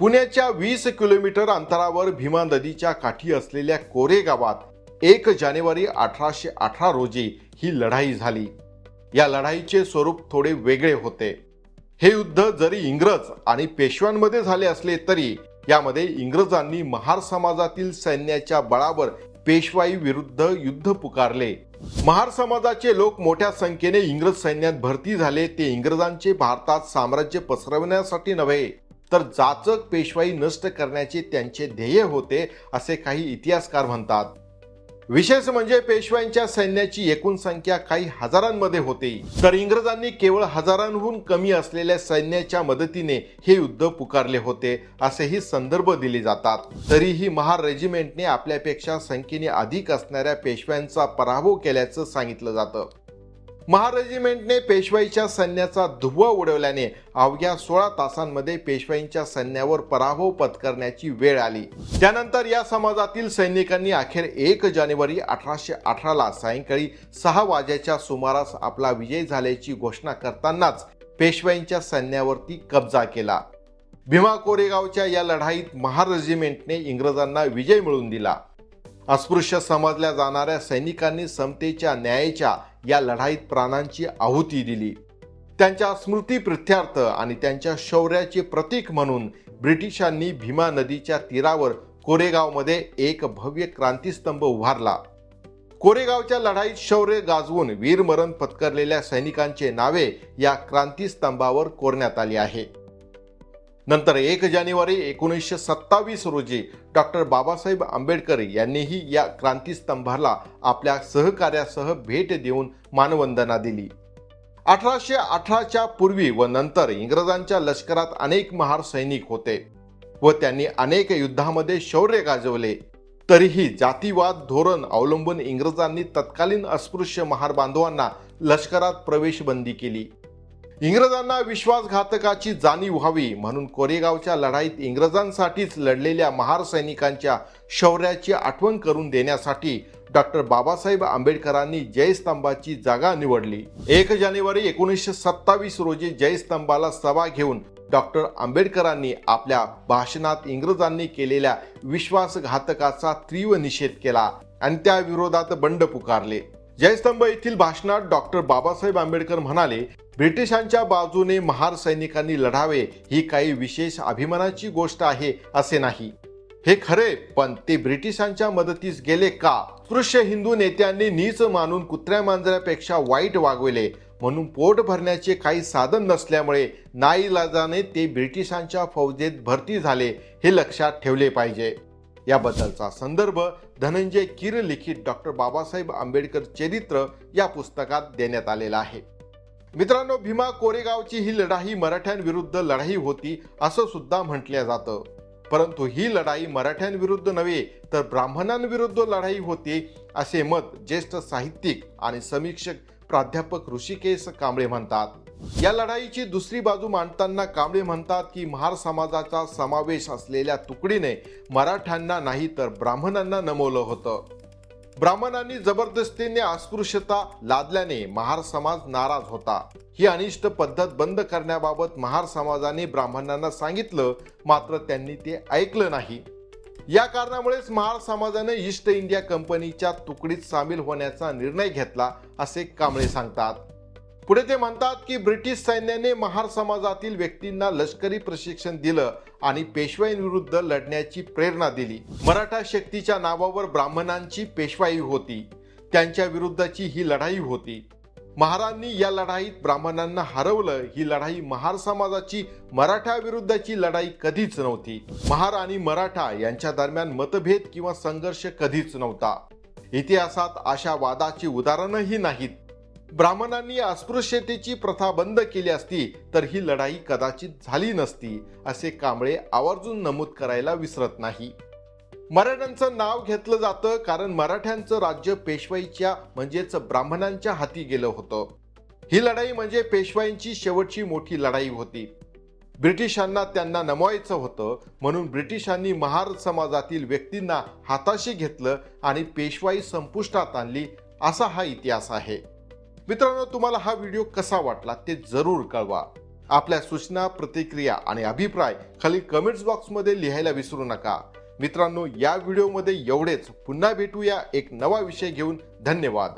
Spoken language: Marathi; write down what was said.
पुण्याच्या वीस किलोमीटर अंतरावर भीमा नदीच्या काठी असलेल्या कोरे गावात एक जानेवारी अठराशे अठरा रोजी ही लढाई झाली. या लढाईचे स्वरूप थोडे वेगळे होते. हे युद्ध जरी इंग्रज आणि पेशव्यांमध्ये झाले असले तरी यामध्ये इंग्रजांनी महार समाजातील सैन्याच्या बळावर पेशवाई विरुद्ध युद्ध पुकारले. महार समाजाचे लोक मोठ्या संख्येने इंग्रज सैन्यात भरती झाले ते इंग्रजांचे भारतात साम्राज्य पसरवण्यासाठी नव्हे तर जाचक पेशवाई नष्ट करण्याचे त्यांचे ध्येय होते असे काही इतिहासकार म्हणतात. विशेष म्हणजे पेशव्यांच्या सैन्याची एकूण संख्या काही हजारांमध्ये होती. तर इंग्रजांनी केवळ हजारांहून कमी असलेल्या सैन्याच्या मदतीने हे युद्ध पुकारले होते असेही संदर्भ दिले जातात. तरीही महार रेजिमेंटने आपल्यापेक्षा संख्येने अधिक असणाऱ्या पेशव्यांचा पराभव केल्याचं सांगितलं जातं. महारेजिमेंटने पेशवाईच्या सैन्याचा धुव्वा उडवल्याने अवघ्या सोळा तासांमध्ये पेशवाईंच्या सैन्यावर पराभव पत्करण्याची वेळ आली. त्यानंतर या समाजातील सैनिकांनी अखेर एक जानेवारी अठराशे अठराला सायंकाळी सहा वाजेच्या सुमारास आपला विजय झाल्याची घोषणा करतानाच पेशवाईंच्या सैन्यावरती कब्जा केला. भीमा कोरेगावच्या या लढाईत महारेजिमेंटने इंग्रजांना विजय मिळवून दिला. अस्पृश्य समजल्या जाणाऱ्या सैनिकांनी समतेच्या न्यायाच्या या लढाईत प्राणांची आहुती दिली. त्यांच्या स्मृतीप्रित्यर्थ आणि त्यांच्या शौर्याचे प्रतीक म्हणून ब्रिटिशांनी भीमा नदीच्या तीरावर कोरेगावमध्ये एक भव्य क्रांतीस्तंभ उभारला. कोरेगावच्या लढाईत शौर्य गाजवून वीरमरण पत्करलेल्या सैनिकांचे नावे या क्रांतीस्तंभावर कोरण्यात आली आहे. नंतर एक जानेवारी एकोणीसशे सत्तावीस रोजी डॉक्टर बाबासाहेब आंबेडकर यांनीही या क्रांतीस्तंभाला आपल्या सहकार्यासह भेट देऊन मानवंदना दिली. अठराशे अठराच्या पूर्वी व नंतर इंग्रजांच्या लष्करात अनेक महार सैनिक होते व त्यांनी अनेक युद्धामध्ये शौर्य गाजवले. तरीही जातीवाद धोरण अवलंबून इंग्रजांनी तत्कालीन अस्पृश्य महार बांधवांना लष्करात प्रवेश बंदी केली. इंग्रजांना विश्वासघातकाची जाणीव व्हावी म्हणून कोरेगावच्या लढाईत इंग्रजांसाठीच लढलेल्या महार सैनिकांच्या शौर्याची आठवण करून देण्यासाठी डॉक्टर बाबासाहेब आंबेडकरांनी जयस्तंभाची जागा निवडली. एक जानेवारी एकोणीसशे सत्तावीस रोजी जयस्तंभाला सभा घेऊन डॉक्टर आंबेडकरांनी आपल्या भाषणात इंग्रजांनी केलेल्या विश्वासघातकाचा तीव्र निषेध केला आणि त्या विरोधात बंड पुकारले. जयस्तंभ येथील भाषणात डॉक्टर बाबासाहेब आंबेडकर म्हणाले ब्रिटिशांच्या बाजूने महार सैनिकांनी लढावे ही काही विशेष अभिमानाची गोष्ट आहे असे नाही. हे खरे पण ते ब्रिटिशांच्या मदतीस गेले का? स्पृश्य हिंदू नेत्यांनी नीच मानून कुत्र्या मांजऱ्यापेक्षा वाईट वागविले. म्हणून पोट भरण्याचे काही साधन नसल्यामुळे नाईलाजाने ते ब्रिटिशांच्या फौजेत भरती झाले हे लक्षात ठेवले पाहिजे. याबद्दलचा संदर्भ धनंजय किर लिखित डॉक्टर बाबासाहेब आंबेडकर चरित्र या पुस्तकात देण्यात आलेला आहे. मित्रांनो भीमा कोरेगावची ही लढाई मराठ्यांविरुद्ध लढाई होती असं सुद्धा म्हटलं जातं. परंतु ही लढाई मराठ्यांविरुद्ध नव्हे तर ब्राह्मणांविरुद्ध लढाई होती असे मत ज्येष्ठ साहित्यिक आणि समीक्षक प्राध्यापक ऋषिकेश कांबळे म्हणतात. या लढाईची दुसरी बाजू मांडताना कांबळे म्हणतात की महार समाजाचा समावेश असलेल्या तुकडीने मराठ्यांना नाही तर ब्राह्मणांना नमवलं होतं. ब्राह्मणांनी जबरदस्तीने अस्पृश्यता लादल्याने महार समाज नाराज होता. ही अनिष्ट पद्धत बंद करण्याबाबत महार समाजाने ब्राह्मणांना सांगितलं मात्र त्यांनी ते ऐकलं नाही. या कारणामुळेच महार समाजाने ईस्ट इंडिया कंपनीच्या तुकडीत सामील होण्याचा निर्णय घेतला असे कांबळे सांगतात. पुढे ते म्हणतात की ब्रिटिश सैन्याने महार समाजातील व्यक्तींना लष्करी प्रशिक्षण दिलं आणि पेशवाईंविरुद्ध लढण्याची प्रेरणा दिली. मराठा शक्तीच्या नावावर ब्राह्मणांची पेशवाई होती. त्यांच्या विरुद्धची ही लढाई होती. महारांनी या लढाईत ब्राह्मणांना हरवलं. ही लढाई महार समाजाची मराठा विरुद्धची लढाई कधीच नव्हती. महार आणि मराठा यांच्या दरम्यान मतभेद किंवा संघर्ष कधीच नव्हता. इतिहासात अशा वादाची उदाहरणही नाहीत. ब्राह्मणांनी अस्पृश्यतेची प्रथा बंद केली असती तर ही लढाई कदाचित झाली नसती असे कांबळे आवर्जून नमूद करायला विसरत नाही. मराठ्यांचं नाव घेतलं जातं कारण मराठ्यांचं राज्य पेशवाईच्या म्हणजेच ब्राह्मणांच्या हाती गेलं होतं. ही लढाई म्हणजे पेशवाईंची शेवटची मोठी लढाई होती. ब्रिटिशांना त्यांना नमवायचं होतं म्हणून ब्रिटिशांनी महार समाजातील व्यक्तींना हाताशी घेतलं आणि पेशवाई संपुष्टात आणली असा हा इतिहास आहे. मित्रांनो तुम्हाला हा व्हिडिओ कसा वाटला ते जरूर कळवा. आपल्या सूचना प्रतिक्रिया आणि अभिप्राय खाली कमेंट्स बॉक्समध्ये लिहायला विसरू नका. मित्रांनो या व्हिडिओमध्ये एवढेच. पुन्हा भेटूया एक नवा विषय घेऊन. धन्यवाद.